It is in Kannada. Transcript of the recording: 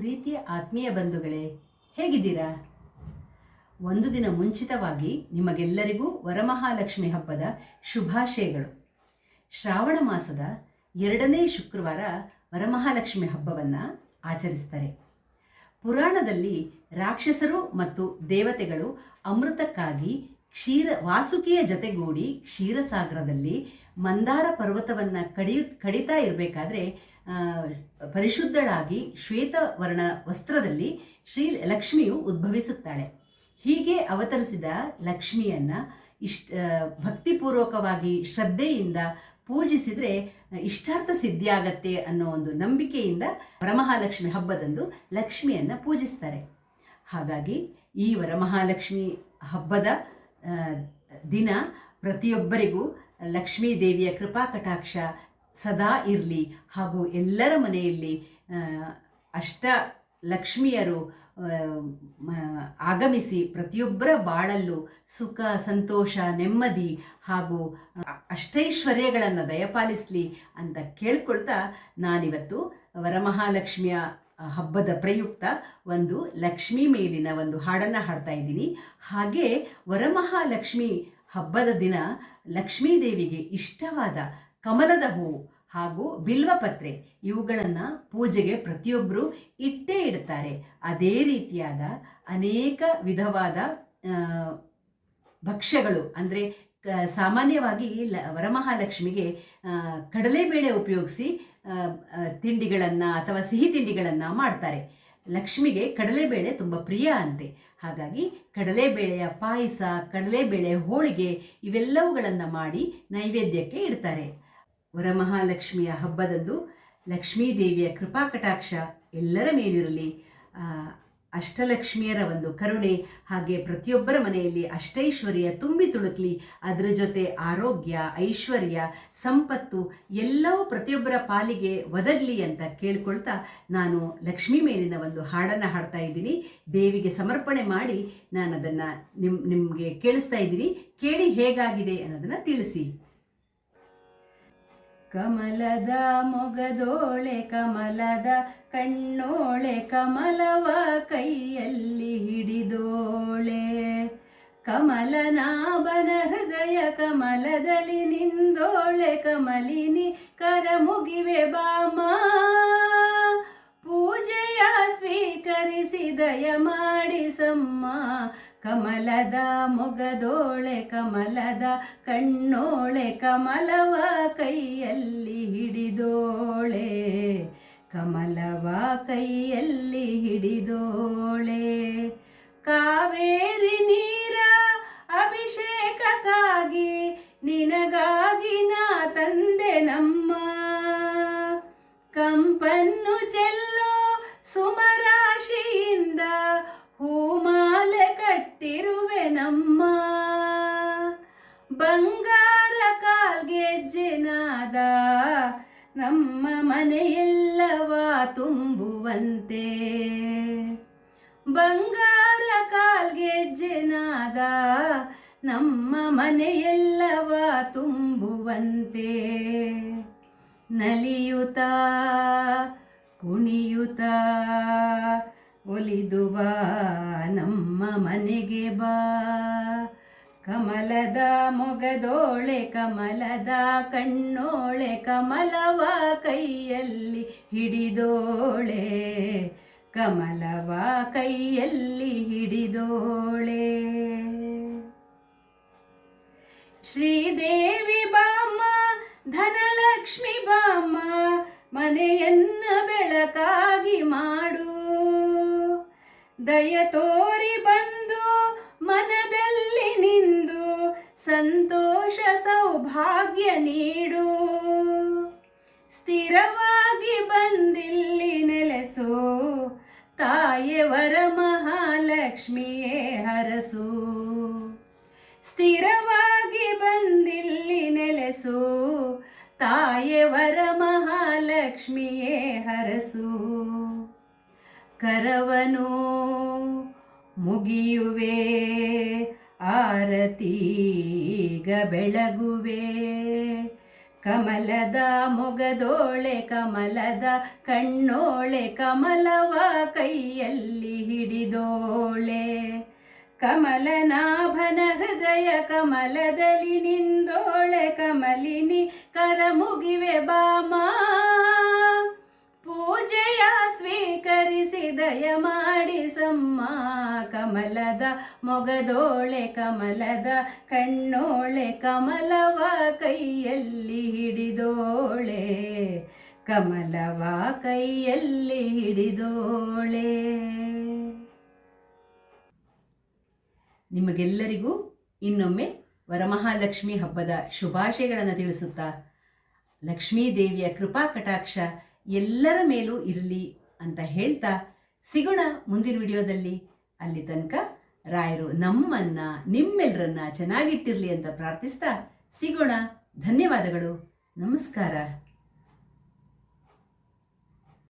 ಪ್ರೀತಿಯ ಆತ್ಮೀಯ ಬಂಧುಗಳೇ, ಹೇಗಿದ್ದೀರಾ? ಒಂದು ದಿನ ಮುಂಚಿತವಾಗಿ ನಿಮಗೆಲ್ಲರಿಗೂ ವರಮಹಾಲಕ್ಷ್ಮಿ ಹಬ್ಬದ ಶುಭಾಶಯಗಳು. ಶ್ರಾವಣ ಮಾಸದ ಎರಡನೇ ಶುಕ್ರವಾರ ವರಮಹಾಲಕ್ಷ್ಮಿ ಹಬ್ಬವನ್ನು ಆಚರಿಸ್ತಾರೆ. ಪುರಾಣದಲ್ಲಿ ರಾಕ್ಷಸರು ಮತ್ತು ದೇವತೆಗಳು ಅಮೃತಕ್ಕಾಗಿ ಕ್ಷೀರ, ವಾಸುಕಿಯ ಜತೆಗೂಡಿ ಕ್ಷೀರಸಾಗರದಲ್ಲಿ ಮಂದಾರ ಪರ್ವತವನ್ನು ಕಡಿಯು, ಕಡಿತಾ ಇರಬೇಕಾದ್ರೆ ಪರಿಶುದ್ಧಳಾಗಿ ಶ್ವೇತವರ್ಣ ವಸ್ತ್ರದಲ್ಲಿ ಶ್ರೀ ಲಕ್ಷ್ಮಿಯು ಉದ್ಭವಿಸುತ್ತಾಳೆ. ಹೀಗೆ ಅವತರಿಸಿದ ಲಕ್ಷ್ಮಿಯನ್ನು ಇಷ್ಟ ಭಕ್ತಿಪೂರ್ವಕವಾಗಿ ಶ್ರದ್ಧೆಯಿಂದ ಪೂಜಿಸಿದರೆ ಇಷ್ಟಾರ್ಥ ಸಿದ್ಧಿಯಾಗತ್ತೆ ಅನ್ನೋ ಒಂದು ನಂಬಿಕೆಯಿಂದ ವರಮಹಾಲಕ್ಷ್ಮಿ ಹಬ್ಬದಂದು ಲಕ್ಷ್ಮಿಯನ್ನು ಪೂಜಿಸ್ತಾರೆ. ಹಾಗಾಗಿ ಈ ವರಮಹಾಲಕ್ಷ್ಮಿ ಹಬ್ಬದ ದಿನ ಪ್ರತಿಯೊಬ್ಬರಿಗೂ ಲಕ್ಷ್ಮೀ ದೇವಿಯ ಕೃಪಾ ಕಟಾಕ್ಷ ಸದಾ ಇರಲಿ ಹಾಗೂ ಎಲ್ಲರ ಮನೆಯಲ್ಲಿ ಅಷ್ಟ ಲಕ್ಷ್ಮಿಯರು ಆಗಮಿಸಿ ಪ್ರತಿಯೊಬ್ಬರ ಬಾಳಲ್ಲೂ ಸುಖ, ಸಂತೋಷ, ನೆಮ್ಮದಿ ಹಾಗೂ ಅಷ್ಟೈಶ್ವರ್ಯಗಳನ್ನು ದಯಪಾಲಿಸಲಿ ಅಂತ ಕೇಳ್ಕೊಳ್ತಾ ನಾನಿವತ್ತು ವರಮಹಾಲಕ್ಷ್ಮಿಯ ಹಬ್ಬದ ಪ್ರಯುಕ್ತ ಒಂದು ಲಕ್ಷ್ಮಿ ಮೇಲಿನ ಒಂದು ಹಾಡನ್ನು ಹಾಡ್ತಾ ಇದ್ದೀನಿ. ಹಾಗೆ ವರಮಹಾಲಕ್ಷ್ಮಿ ಹಬ್ಬದ ದಿನ ಲಕ್ಷ್ಮೀದೇವಿಗೆ ಇಷ್ಟವಾದ ಕಮಲದ ಹೂವು ಹಾಗೂ ಬಿಲ್ವಪತ್ರೆ ಇವುಗಳನ್ನು ಪೂಜೆಗೆ ಪ್ರತಿಯೊಬ್ಬರು ಇಟ್ಟೇ ಇಡ್ತಾರೆ. ಅದೇ ರೀತಿಯಾದ ಅನೇಕ ವಿಧವಾದ ಭಕ್ಷ್ಯಗಳು ಅಂದರೆ ಸಾಮಾನ್ಯವಾಗಿ ಲ, ವರಮಹಾಲಕ್ಷ್ಮಿಗೆ ಕಡಲೆಬೇಳೆ ಉಪಯೋಗಿಸಿ ತಿಂಡಿಗಳನ್ನು ಅಥವಾ ಸಿಹಿ ತಿಂಡಿಗಳನ್ನು ಮಾಡ್ತಾರೆ. ಲಕ್ಷ್ಮಿಗೆ ಕಡಲೆಬೇಳೆ ತುಂಬ ಪ್ರಿಯ ಅಂತೆ. ಹಾಗಾಗಿ ಕಡಲೆಬೇಳೆಯ ಪಾಯಸ ಕಡಲೆಬೇಳೆ ಹೋಳಿಗೆ ಇವೆಲ್ಲವುಗಳನ್ನು ಮಾಡಿ ನೈವೇದ್ಯಕ್ಕೆ ಇಡ್ತಾರೆ. ವರಮಹಾಲಕ್ಷ್ಮಿಯ ಹಬ್ಬದಂದು ಲಕ್ಷ್ಮೀ ದೇವಿಯ ಕೃಪಾ ಕಟಾಕ್ಷ ಎಲ್ಲರ ಮೇಲಿರಲಿ. ಅಷ್ಟಲಕ್ಷ್ಮಿಯರ ಒಂದು ಕರುಣೆ ಹಾಗೆ ಪ್ರತಿಯೊಬ್ಬರ ಮನೆಯಲ್ಲಿ ಅಷ್ಟೈಶ್ವರ್ಯ ತುಂಬಿ ತುಳುಕಲಿ. ಅದರ ಜೊತೆ ಆರೋಗ್ಯ, ಐಶ್ವರ್ಯ, ಸಂಪತ್ತು ಎಲ್ಲವೂ ಪ್ರತಿಯೊಬ್ಬರ ಪಾಲಿಗೆ ಒದಗಲಿ ಅಂತ ಕೇಳ್ಕೊಳ್ತಾ ನಾನು ಲಕ್ಷ್ಮಿ ಮೇಲಿನ ಒಂದು ಹಾಡನ್ನು ಹಾಡ್ತಾ ಇದ್ದೀನಿ. ದೇವಿಗೆ ಸಮರ್ಪಣೆ ಮಾಡಿ ನಾನು ಅದನ್ನು ನಿಮ್, ನಿಮಗೆ ಕೇಳಿಸ್ತಾ ಇದ್ದೀನಿ. ಕೇಳಿ ಹೇಗಾಗಿದೆ ಅನ್ನೋದನ್ನು ತಿಳಿಸಿ. ಕಮಲದ ಮೊಗದೋಳೆ, ಕಮಲದ ಕಣ್ಣೋಳೆ, ಕಮಲವ ಕೈಯಲ್ಲಿ ಹಿಡಿದೋಳೆ. ಕಮಲನಾಭನ ಹೃದಯ ಕಮಲದಲ್ಲಿ ನಿಂದೋಳೆ, ಕಮಲಿನಿ ಕರ ಮುಗಿವೆ ಬಾಮ. ಸ್ವೀಕರಿಸಿ ದಯ ಮಾಡಿಸಮ್ಮ ಕಮಲದ ಮೊಗದೋಳೆ, ಕಮಲದ ಕಣ್ಣೋಳೆ, ಕಮಲವ ಕೈಯಲ್ಲಿ ಹಿಡಿದೋಳೆ, ಕಮಲವ ಕೈಯಲ್ಲಿ ಹಿಡಿದೋಳೆ. ಕಾವೇರಿ ನೀರ ಅಭಿಷೇಕಕ್ಕಾಗಿ ನಿನಗಾಗಿ ನಾ ತಂದೆ ನಮ್ಮ ಬಂಗಾರ ಕಾಲ್ಗೆಜ್ಜೆನಾದ ನಮ್ಮ ಮನೆಯೆಲ್ಲವ ತುಂಬುವಂತೆ. ಬಂಗಾರ ಕಾಲ್ಗೆಜ್ಜೆನಾದ ನಮ್ಮ ಮನೆಯೆಲ್ಲವ ತುಂಬುವಂತೆ. ನಲಿಯುತ ಕುಣಿಯುತ ಒಲಿದು ಬಾ, ನಮ್ಮ ಮನೆಗೆ ಬಾ. ಕಮಲದ ಮೊಗದೋಳೆ, ಕಮಲದ ಕಣ್ಣೋಳೆ, ಕಮಲವ ಕೈಯಲ್ಲಿ ಹಿಡಿದೋಳೆ, ಕಮಲವ ಕೈಯಲ್ಲಿ ಹಿಡಿದೋಳೆ. ಶ್ರೀದೇವಿ ಬಾಮ, ಧನಲಕ್ಷ್ಮಿ ಬಾಮ, ಮನೆಯನ್ನ ಬೆಳಕಾಗಿ ಮಾಡು. ದಯ ತೋರಿ ಬಂದು ಸ್ಥಿರವಾಗಿ ಬಂದಿಲ್ಲಿ ನೆಲೆಸು ತಾಯೆವರ ಮಹಾಲಕ್ಷ್ಮಿಯೇ ಹರಸು. ಸ್ಥಿರವಾಗಿ ಬಂದಿಲ್ಲಿ ನೆಲೆಸು ತಾಯೆವರ ಮಹಾಲಕ್ಷ್ಮಿಯೇ ಹರಸು. ಕರವನು ಮುಗಿಯುವೆ, ಆರತೀಗ ಬೆಳಗುವೆ. ಕಮಲದ ಮೊಗದೋಳೆ, ಕಮಲದ ಕಣ್ಣೋಳೆ, ಕಮಲವ ಕೈಯಲ್ಲಿ ಹಿಡಿದೋಳೆ. ಕಮಲನಾಭನ ಹೃದಯ ಕಮಲದಲ್ಲಿ ನಿಂದೋಳೆ, ಕಮಲಿನಿ ಕರ ಮುಗಿವೆ ಬಾಮ. ಪೂಜೆಯ ಸ್ವೀಕರಿಸಿ ದಯ ಮಾಡಿಸಮ್ಮ ಕಮಲದ ಮೊಗದೋಳೆ, ಕಮಲದ ಕಣ್ಣೋಳೆ, ಕಮಲವ ಕೈಯಲ್ಲಿ ಹಿಡಿದೋಳೆ, ಕಮಲವ ಕೈಯಲ್ಲಿ ಹಿಡಿದೋಳೆ. ನಿಮಗೆಲ್ಲರಿಗೂ ಇನ್ನೊಮ್ಮೆ ವರಮಹಾಲಕ್ಷ್ಮಿ ಹಬ್ಬದ ಶುಭಾಶಯಗಳನ್ನು ತಿಳಿಸುತ್ತಾ ಲಕ್ಷ್ಮೀ ದೇವಿಯ ಕೃಪಾ ಕಟಾಕ್ಷ ಎಲ್ಲರ ಮೇಲೂ ಇರಲಿ ಅಂತ ಹೇಳ್ತಾ ಸಿಗೋಣ ಮುಂದಿನ ವಿಡಿಯೋದಲ್ಲಿ. ಅಲ್ಲಿ ತನಕ ರಾಯರು ನಮ್ಮನ್ನ ನಿಮ್ಮೆಲ್ಲರನ್ನ ಚೆನ್ನಾಗಿಟ್ಟಿರಲಿ ಅಂತ ಪ್ರಾರ್ಥಿಸ್ತಾ ಸಿಗೋಣ. ಧನ್ಯವಾದಗಳು. ನಮಸ್ಕಾರ.